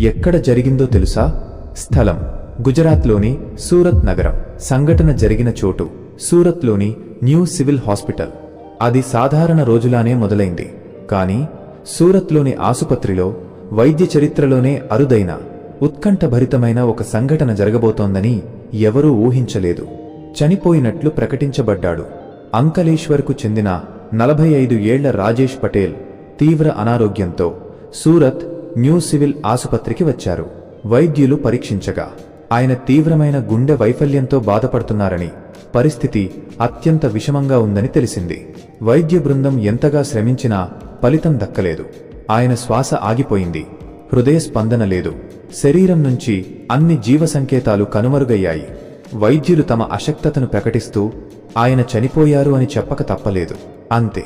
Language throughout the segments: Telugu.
ఎక్కడ జరిగిందో తెలుసా? స్థలం. గుజరాత్లోని సూరత్ నగరం. సంఘటన జరిగిన చోటు. సూరత్లోని న్యూ సివిల్ హాస్పిటల్. అది సాధారణ రోజులానే మొదలైంది. కానీ సూరత్లోని ఆసుపత్రిలో వైద్య చరిత్రలోనే అరుదైన ఉత్కంఠభరితమైన ఒక సంఘటన జరగబోతోందని ఎవరూ ఊహించలేదు. చనిపోయినట్లు ప్రకటించబడ్డాడు. అంకలేశ్వర్కు చెందిన నలభై ఐదు ఏళ్ళ రాజేష్ పటేల్ తీవ్ర అనారోగ్యంతో సూరత్ న్యూ సివిల్ ఆసుపత్రికి వచ్చారు. వైద్యులు పరీక్షించగా ఆయన తీవ్రమైన గుండె వైఫల్యంతో బాధపడుతున్నారని పరిస్థితి అత్యంత విషమంగా ఉందని తెలిసింది. వైద్య బృందం ఎంతగా శ్రమించినా ఫలితం దక్కలేదు. ఆయన శ్వాస ఆగిపోయింది. హృదయ స్పందన లేదు. శరీరం నుంచి అన్ని జీవ సంకేతాలు కనుమరుగయ్యాయి. వైద్యులు తమ అశక్తతను ప్రకటిస్తూ ఆయన చనిపోయారు అని చెప్పక తప్పలేదు. అంతే.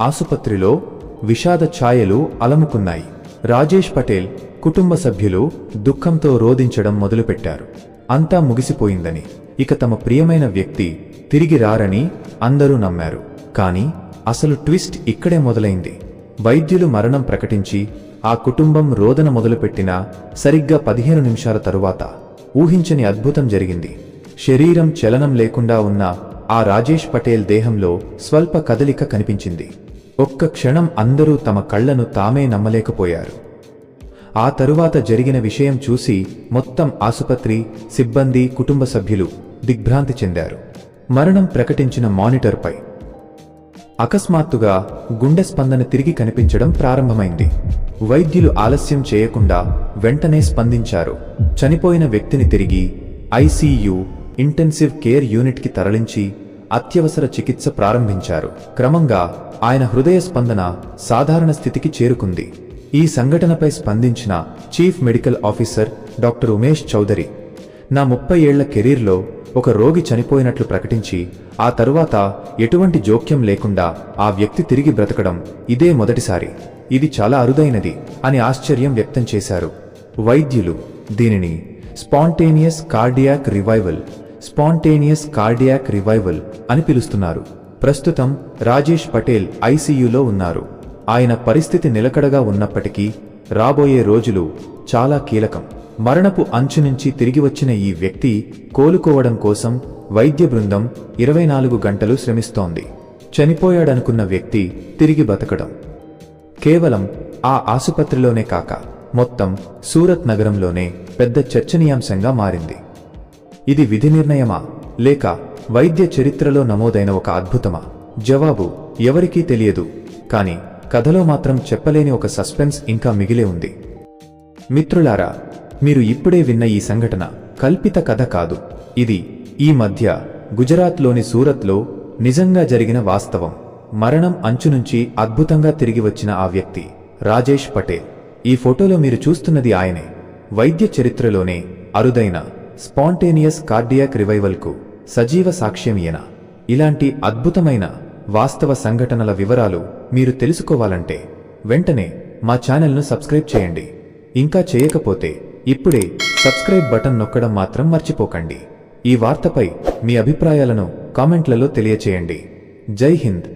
ఆసుపత్రిలో విషాద ఛాయలు అలముకున్నాయి. రాజేష్ పటేల్ కుటుంబ సభ్యులు దుఃఖంతో రోధించడం మొదలుపెట్టారు. అంతా ముగిసిపోయిందని ఇక తమ ప్రియమైన వ్యక్తి తిరిగి రారని అందరూ నమ్మారు. కానీ అసలు ట్విస్ట్ ఇక్కడే మొదలైంది. వైద్యులు మరణం ప్రకటించి ఆ కుటుంబం రోదన మొదలుపెట్టిన సరిగ్గా పదిహేను నిమిషాల తరువాత ఊహించని అద్భుతం జరిగింది. శరీరం చలనం లేకుండా ఉన్న ఆ రాజేష్ పటేల్ దేహంలో స్వల్ప కదలిక కనిపించింది. ఒక్క క్షణం అందరూ తమ కళ్ళను తామే నమ్మలేకపోయారు. ఆ తరువాత జరిగిన విషయం చూసి మొత్తం ఆసుపత్రి సిబ్బంది కుటుంబ సభ్యులు దిగ్భ్రాంతి చెందారు. మరణం ప్రకటించిన మానిటర్పై అకస్మాత్తుగా గుండె స్పందన తిరిగి కనిపించడం ప్రారంభమైంది. వైద్యులు ఆలస్యం చేయకుండా వెంటనే స్పందించారు. చనిపోయిన వ్యక్తిని తిరిగి ఐసీయూ ఇంటెన్సివ్ కేర్ యూనిట్కి తరలించి అత్యవసర చికిత్స ప్రారంభించారు. క్రమంగా ఆయన హృదయ స్పందన సాధారణ స్థితికి చేరుకుంది. ఈ సంఘటనపై స్పందించిన chief medical officer doctor Umesh Chaudhary నా ముప్పై ఏళ్ళ కెరీర్లో ఒక రోగి చనిపోయినట్లు ప్రకటించి ఆ తరువాత ఎటువంటి జోక్యం లేకుండా ఆ వ్యక్తి తిరిగి బ్రతకడం ఇదే మొదటిసారి. ఇది చాలా అరుదైనది అని ఆశ్చర్యం వ్యక్తం చేశారు. వైద్యులు దీనిని spontaneous cardiac revival spontaneous cardiac revival అని పిలుస్తున్నారు. ప్రస్తుతం రాజేష్ పటేల్ ఐసీయూలో ఉన్నారు. ఆయన పరిస్థితి నిలకడగా ఉన్నప్పటికీ రాబోయే రోజులు చాలా కీలకం. మరణపు అంచు నుంచి తిరిగి వచ్చిన ఈ వ్యక్తి కోలుకోవడం కోసం వైద్య బృందం ఇరవై నాలుగు గంటలు శ్రమిస్తోంది. చనిపోయాడనుకున్న వ్యక్తి తిరిగి బతకడం. కేవలం ఆ ఆసుపత్రిలోనే కాక మొత్తం సూరత్ నగరంలోనే పెద్ద చర్చనీయాంశంగా మారింది. ఇది విధి నిర్ణయమా లేక వైద్య చరిత్రలో నమోదైన ఒక అద్భుతమా? జవాబు ఎవరికీ తెలియదు. కానీ కథలో మాత్రం చెప్పలేని ఒక సస్పెన్స్ ఇంకా మిగిలే ఉంది. మిత్రులారా మీరు ఇప్పుడే విన్న ఈ సంఘటన కల్పిత కథ కాదు. ఇది ఈ మధ్య గుజరాత్లోని సూరత్లో నిజంగా జరిగిన వాస్తవం. మరణం అంచు నుంచి అద్భుతంగా తిరిగి వచ్చిన ఆ వ్యక్తి రాజేష్ పటేల్. ఈ ఫోటోలో మీరు చూస్తున్నది ఆయనే. వైద్య చరిత్రలోనే అరుదైన స్పాంటేనియస్ కార్డియాక్ రివైవల్కు సజీవ సాక్ష్యం ఈయన ఇలాంటి అద్భుతమైన వాస్తవ సంఘటనల వివరాలు మీరు తెలుసుకోవాలంటే వెంటనే మా ఛానల్ను సబ్స్క్రైబ్ చేయండి. ఇంకా చేయకపోతే ఇప్పుడే సబ్స్క్రైబ్ బటన్ నొక్కడం మాత్రం మర్చిపోకండి. ఈ వార్తపై మీ అభిప్రాయాలను కామెంట్లలో తెలియచేయండి. జై హింద్.